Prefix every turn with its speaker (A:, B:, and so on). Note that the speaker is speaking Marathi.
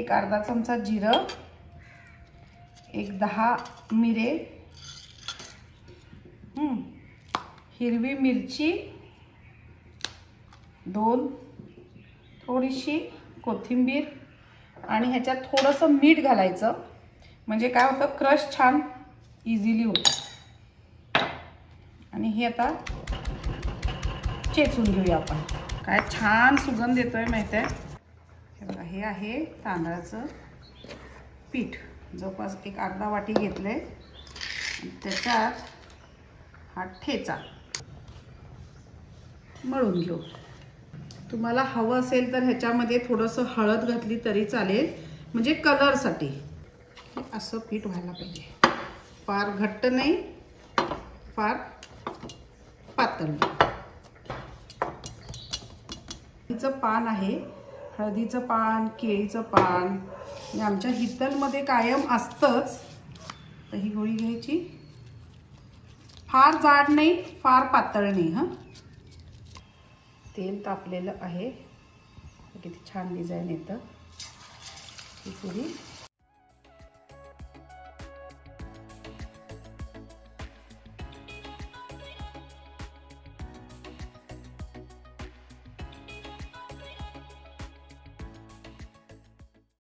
A: एक अर्धा चमचा जिरं एक दहा मिरे हिरवी मिरची दोन थोडीशी कोथिंबीर आणि ह्याच्यात थोडंसं मीठ घालायचं. म्हणजे काय होतं क्रश छान इझिली होतं. आणि हे आता चेचून घेऊया आपण. काय छान सुगंध येतोय माहिती आहे हे बघा हे आहे तांदळाचं पीठ. जवळपास एक अर्धा वाटी घेतले त्याच्यात हा ठेचा मळून घेऊ. तुम्हाला हवं असेल तर ह्याच्यामध्ये थोडंसं हळद घातली तरी चालेल. म्हणजे कलरसाठी. असं पीठ व्हायला पाहिजे. फार घट्ट नाही फार पातळ नाही. पान आहे. हळदीचं पान केळीचं पान आणि आमच्या हितलमध्ये कायम असतंच. तर ही गोळी घ्यायची. फार जाड नाही फार पातळ नाही हां. तेल तापलेलं आहे. किती छान डिझाईन येतं. ही पुरी.